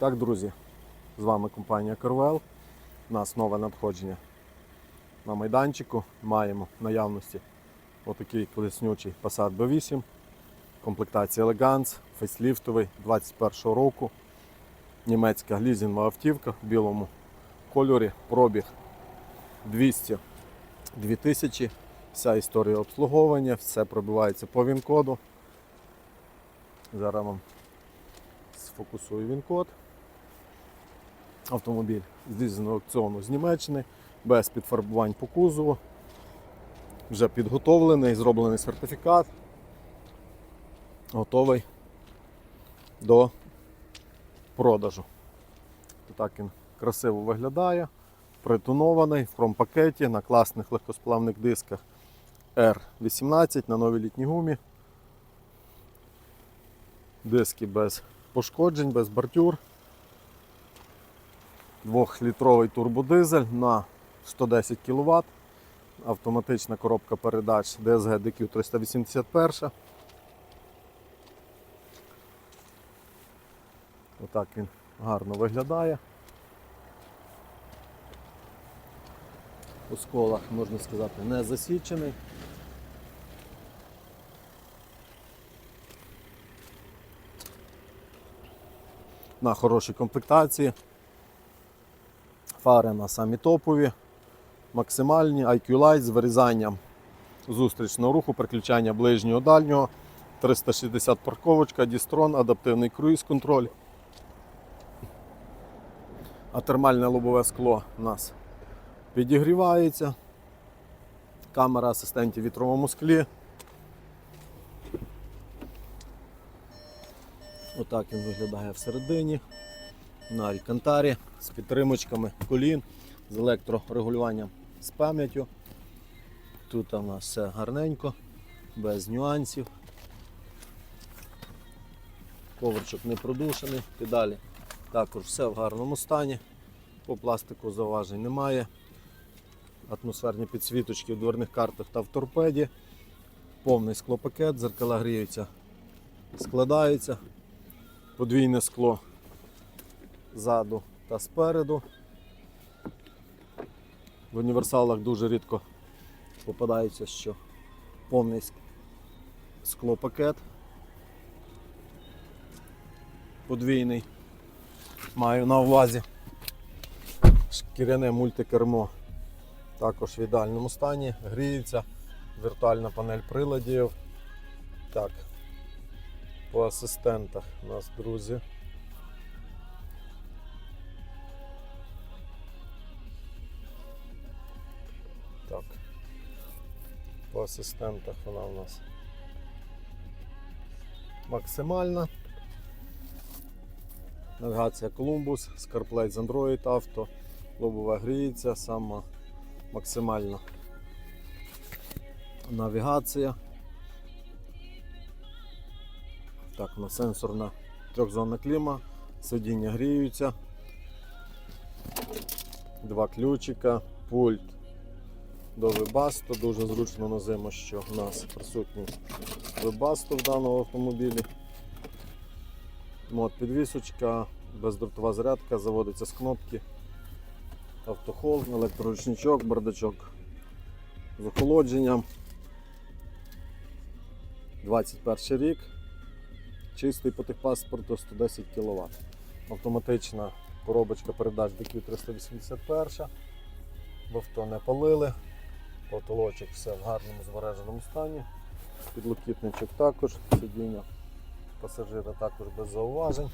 Так, друзі, з вами компанія Carvel. У нас нове надходження на майданчику. Маємо в наявності отакий колеснючий Passat B8, комплектація Elegance, фейсліфтовий 21 року. Німецька лізінгова автівка в білому кольорі, пробіг 200 2000. Вся історія обслуговування, все пробивається по він-коду. Зараз вам сфокусую він-код. Автомобіль з лізинного аукціону з Німеччини, без підфарбувань по кузову. Вже підготовлений, зроблений сертифікат. Готовий до продажу. Так він красиво виглядає, притонований в хромпакеті на класних легкосплавних дисках R18 на новій літній гумі. Диски без пошкоджень, без бартюр. Двохлітровий турбодизель на 110 кВт. Автоматична коробка передач DSG DQ 381. Отак він гарно виглядає. У сколах, можна сказати, не засічений. На хорошій комплектації. Фари на самі топові, максимальні, IQ Light з вирізанням зустрічного руху, переключання ближнього дальнього, 360 парковочка, дістрон, адаптивний круїз-контроль. А термальне лобове скло у нас підігрівається. Камера асистентів в вітровому склі. Отак він виглядає всередині. На алькантарі з підтримочками колін, з електрорегулюванням з пам'яттю. Тут у нас все гарненько, без нюансів. Ковричок не продушений, педалі також все в гарному стані. По пластику зауважень немає. Атмосферні підсвіточки в дверних картах та в торпеді. Повний склопакет, зеркала гріються, складаються. Подвійне скло ззаду та спереду. В універсалах дуже рідко попадається, що повний склопакет. Подвійний. Маю на увазі. Шкіряне мультикермо також в ідеальному стані, гріється, віртуальна панель приладів. Так, по асистентах у нас, друзі. По асистентах вона у нас максимальна. Навігація Columbus, ScarPlay з Android Auto, лобова гріється, сама максимальна навігація. Так, у нас сенсорна трьохзонна кліма, сидіння гріються, два ключика, пульт до вебасту. Дуже зручно на зиму, що в нас присутній вебасту в даному автомобілі. Мод підвісочка, бездротова зарядка, заводиться з кнопки, автохол, електроручничок, бардачок з охолодженням. 21 рік. Чистий по техпаспорту 110 кВт. Автоматична коробочка передач DQ 381. В авто не палили. Потолочок все в гарному збереженому стані. Підлокітничок також, сидіння пасажира також без зауважень.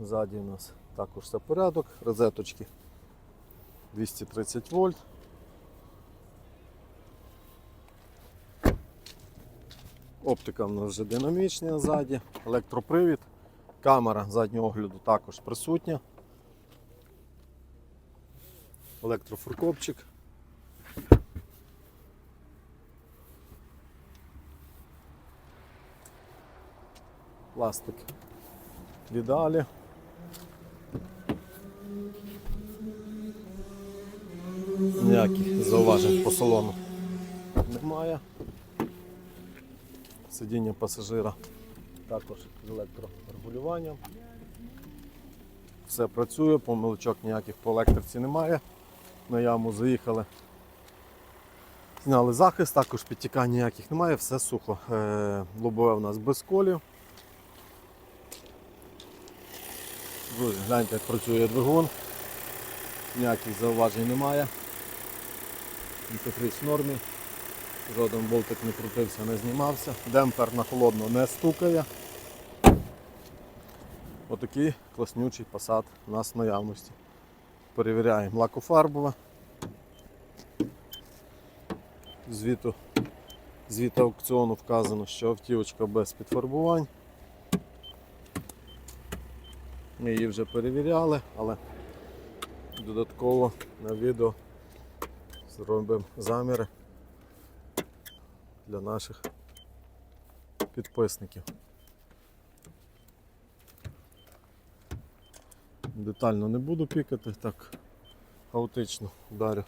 Ззаді у нас також все порядок, розеточки 230 вольт. Оптика в нас вже динамічна ззаді, електропривід, камера заднього огляду також присутня. Електрофуркопчик. Пластик в ідеалі. Ніяких зауважень по салону має. Сидіння пасажира також з електрорегулюванням. Все працює, помилочок ніяких по електриці немає. На яму заїхали. Зняли захист, також підтікань ніяких немає, все сухо. Е, Лобове у нас без колів. Друзі, гляньте, як працює двигун. Ніяких зауважень немає. Антифриз в нормі. Жоден болтик не крутився, не знімався. Демпфер на холодно не стукає. Отакий класнючий посад у нас в наявності. Перевіряємо лакофарбове. Звіту, звіт аукціону вказано, що автівочка без підфарбувань. Ми її вже перевіряли, але додатково на відео зробимо заміри для наших підписників. Детально не буду пікати, так хаотично вдарю.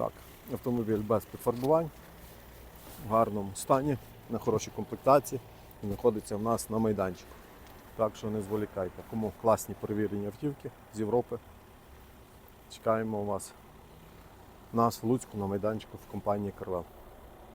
Так, автомобіль без підфарбувань, в гарному стані, на хорошій комплектації і знаходиться в нас на майданчику. Так що не зволікайте. Кому класні перевірені автівки з Європи. Чекаємо вас нас в Луцьку на майданчику в компанії Карвел.